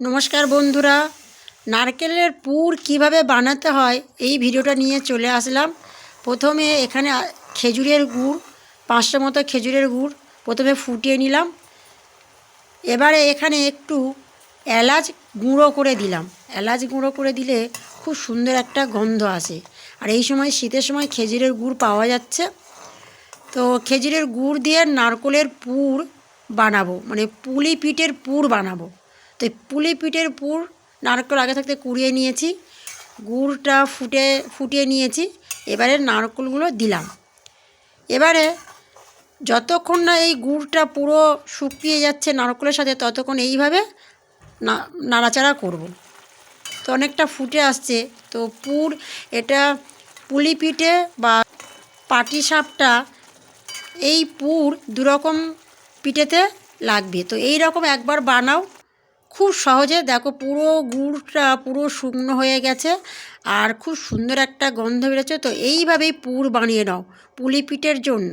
নমস্কার বন্ধুরা। নারকেলের পুর কীভাবে বানাতে হয়, এই ভিডিওটা নিয়ে চলে আসলাম। প্রথমে এখানে খেজুরের গুড়, পাঁচশো মতো খেজুরের গুড় প্রথমে ফুটিয়ে নিলাম। এবারে এখানে একটু এলাচ গুঁড়ো করে দিলাম। এলাচ গুঁড়ো করে দিলে খুব সুন্দর একটা গন্ধ আসে। আর এই সময় শীতের সময় খেজুরের গুড় পাওয়া যাচ্ছে। তো খেজুরের গুড় দিয়ে নারকলের পুর বানাবো মানে পুলি পিঠের পুর বানাবো। তো পুলি পিঠের পুর নারকেল আগে থাকতে কুড়িয়ে নিয়েছি, গুড়টা ফুটে, ফুটিয়ে নিয়েছি, এবারে নারকেলগুলো দিলাম। এবারে যতক্ষণ না এই গুড়টা পুরো শুকিয়ে যাচ্ছে নারকেলের সাথে, ততক্ষণ এইভাবে না, নাড়াচাড়া করব। তো অনেকটা ফুটে আসছে, তো পুর, এটা পুলি পিঠে বা পাটি সাপটা এই পুর দুরকম পিঠেতে লাগবে। তো এই রকম একবার বানাও। খুব সহজে দেখো পুরো গুড়টা পুরো শুকনো হয়ে গেছে আর খুব সুন্দর একটা গন্ধ বেরোচ্ছে, তো এইভাবেই পুর বানিয়ে নাও পুলি পিঠের জন্য।